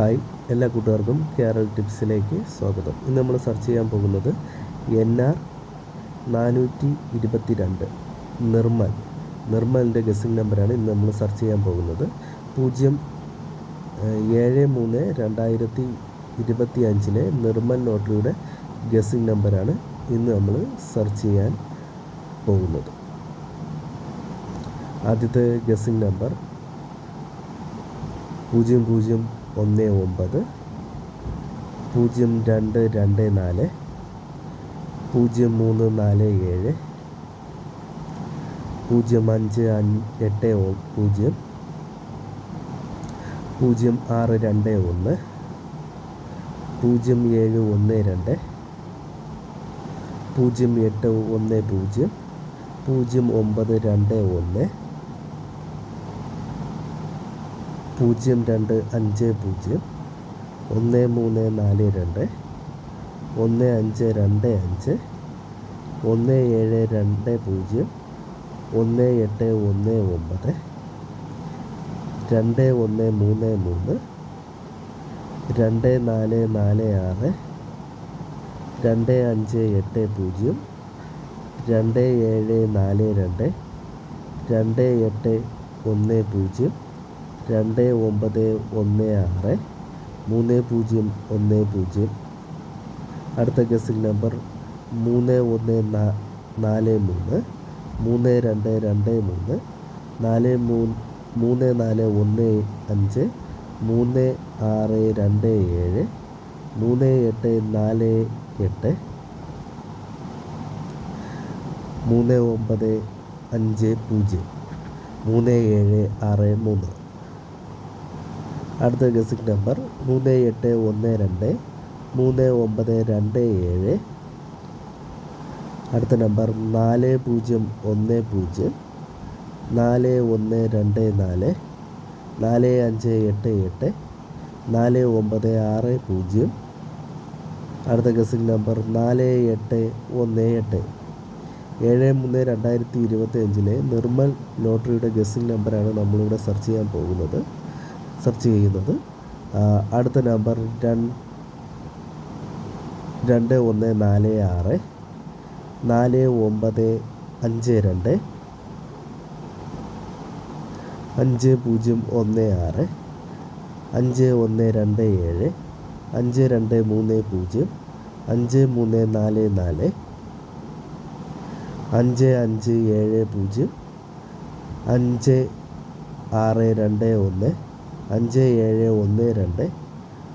Hi എല്ലാ കൂട്ടുകാർക്കും കേരൾ ടിപ്സിലേക്ക് സ്വാഗതം. ഇന്ന് നമ്മൾ സെർച്ച് ചെയ്യാൻ പോകുന്നത് എൻ ആർ നാനൂറ്റി ഇരുപത്തി രണ്ട് നിർമ്മൽ നിർമ്മലിന്റെ ഗസിംഗ് നമ്പറാണ് ഇന്ന് നമ്മൾ സെർച്ച് ചെയ്യാൻ പോകുന്നത്. പൂജ്യം ഏഴ് മൂന്ന് രണ്ടായിരത്തി ഇരുപത്തി അഞ്ചിലെ നിർമ്മൽ ലോട്ടറിയുടെ ഗസിംഗ് നമ്പറാണ് ഇന്ന് നമ്മൾ സെർച്ച് ചെയ്യാൻ പോകുന്നത്. ആദ്യത്തെ ഗസിംഗ് നമ്പർ പൂജ്യം പൂജ്യം ഒന്ന് ഒമ്പത് പൂജ്യം രണ്ട് രണ്ട് നാല് പൂജ്യം മൂന്ന് നാല് ഏഴ് പൂജ്യം അഞ്ച് എട്ട് പൂജ്യം പൂജ്യം ആറ് രണ്ട് ഒന്ന് പൂജ്യം ഏഴ് ഒന്ന് രണ്ട് പൂജ്യം എട്ട് ഒന്ന് പൂജ്യം പൂജ്യം ഒമ്പത് രണ്ട് ഒന്ന് പൂജ്യം രണ്ട് അഞ്ച് പൂജ്യം. ഒന്ന് മൂന്ന് നാല് രണ്ട്. ഒന്ന് അഞ്ച് രണ്ട് അഞ്ച്. ഒന്ന് ഏഴ് രണ്ട് പൂജ്യം. ഒന്ന് എട്ട് ഒന്ന് ഒമ്പത്. രണ്ട് ഒന്ന് മൂന്ന് മൂന്ന്. രണ്ട് നാല് നാല് ആറ്. രണ്ട് അഞ്ച് എട്ട് പൂജ്യം. രണ്ട് ഏഴ് നാല് രണ്ട്. രണ്ട് എട്ട് ഒന്ന് പൂജ്യം. രണ്ട് ഒമ്പത് ഒന്ന് ആറ് മൂന്ന് പൂജ്യം ഒന്ന് പൂജ്യം. അടുത്ത ഗസിംഗ് നമ്പർ മൂന്ന് ഒന്ന് നാല് മൂന്ന് മൂന്ന് രണ്ട് രണ്ട് മൂന്ന് നാല് മൂന്ന് മൂന്ന് നാല് ഒന്ന് അഞ്ച് മൂന്ന് ആറ് രണ്ട് ഏഴ് മൂന്ന് എട്ട് നാല് എട്ട് മൂന്ന് ഒമ്പത് അഞ്ച് പൂജ്യം മൂന്ന് ഏഴ് ആറ് മൂന്ന്. അടുത്ത ഗസിംഗ് നമ്പർ മൂന്ന് എട്ട് ഒന്ന് രണ്ട് മൂന്ന് ഒമ്പത് രണ്ട് ഏഴ്. അടുത്ത നമ്പർ നാല് പൂജ്യം ഒന്ന് പൂജ്യം നാല് ഒന്ന് രണ്ട് നാല് നാല് അഞ്ച് എട്ട് എട്ട് നാല് ഒമ്പത് ആറ് പൂജ്യം. അടുത്ത ഗസിംഗ് നമ്പർ നാല് എട്ട് ഒന്ന് എട്ട്. ഏഴ് മൂന്ന് രണ്ടായിരത്തി ഇരുപത്തി അഞ്ചിലെ നിർമ്മൽ ലോട്ടറിയുടെ ഗസിംഗ് നമ്പറാണ് നമ്മളിവിടെ സെർച്ച് ചെയ്യാൻ പോകുന്നത്. സെർച്ച് ചെയ്യുന്നത്. അടുത്ത നമ്പർ രണ്ട് ഒന്ന് നാല് ആറ് നാല് ഒമ്പത് അഞ്ച് രണ്ട് അഞ്ച് പൂജ്യം ഒന്ന് ആറ് അഞ്ച് ഒന്ന് രണ്ട് ഏഴ് അഞ്ച് രണ്ട് മൂന്ന് പൂജ്യം അഞ്ച് മൂന്ന് നാല് നാല് അഞ്ച് അഞ്ച് ഏഴ് പൂജ്യം അഞ്ച് ആറ് രണ്ട് ഒന്ന് അഞ്ച് ഏഴ് ഒന്ന് രണ്ട്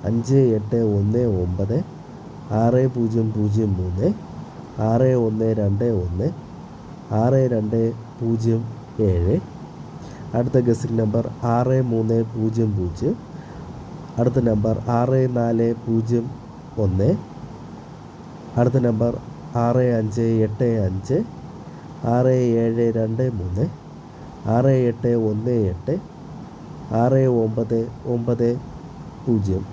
അഞ്ച് എട്ട് ഒന്ന് ഒമ്പത് ആറ് പൂജ്യം പൂജ്യം മൂന്ന് ആറ് ഒന്ന് രണ്ട് ഒന്ന് ആറ് രണ്ട് പൂജ്യം ഏഴ്. അടുത്ത ഗസിംഗ് നമ്പർ ആറ് മൂന്ന് പൂജ്യം പൂജ്യം. അടുത്ത നമ്പർ ആറ് നാല് പൂജ്യം ഒന്ന്. അടുത്ത നമ്പർ ആറ് അഞ്ച് എട്ട് അഞ്ച് ആറ് ഏഴ് രണ്ട് മൂന്ന് ആറ് എട്ട് ഒന്ന് എട്ട്. ആറ് ഒമ്പത് ഒമ്പത് പൂജ്യം.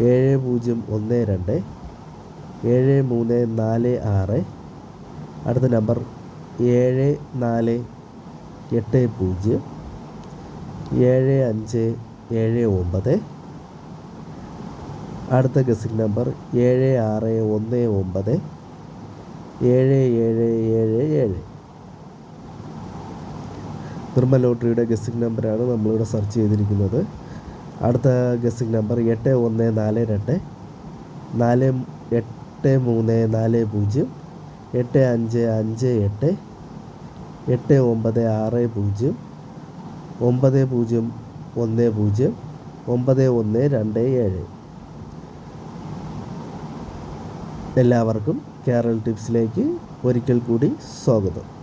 ഏഴ് പൂജ്യം ഒന്ന് രണ്ട്. ഏഴ് മൂന്ന് നാല് ആറ്. അടുത്ത നമ്പർ ഏഴ് നാല് എട്ട് പൂജ്യം. ഏഴ് അഞ്ച് ഏഴ് ഒമ്പത്. അടുത്ത ഗസിംഗ് നമ്പർ ഏഴ് ആറ് ഒന്ന് ഒമ്പത്. ഏഴ് ഏഴ് ഏഴ് ഏഴ്. നിർമ്മൽ ലോട്ടറിയുടെ ഗസിംഗ് നമ്പറാണ് നമ്മളിവിടെ സെർച്ച് ചെയ്തിരിക്കുന്നത്. അടുത്ത ഗസിംഗ് നമ്പർ എട്ട് ഒന്ന് നാല് രണ്ട് നാല് എട്ട് മൂന്ന് നാല് പൂജ്യം എട്ട് അഞ്ച് അഞ്ച് എട്ട് എട്ട് ഒമ്പത് ആറ് പൂജ്യം ഒമ്പത് പൂജ്യം ഒന്ന് പൂജ്യം ഒമ്പത് ഒന്ന് രണ്ട് ഏഴ്. എല്ലാവർക്കും കേരൾ ടിപ്സിലേക്ക് ഒരിക്കൽ കൂടി സ്വാഗതം.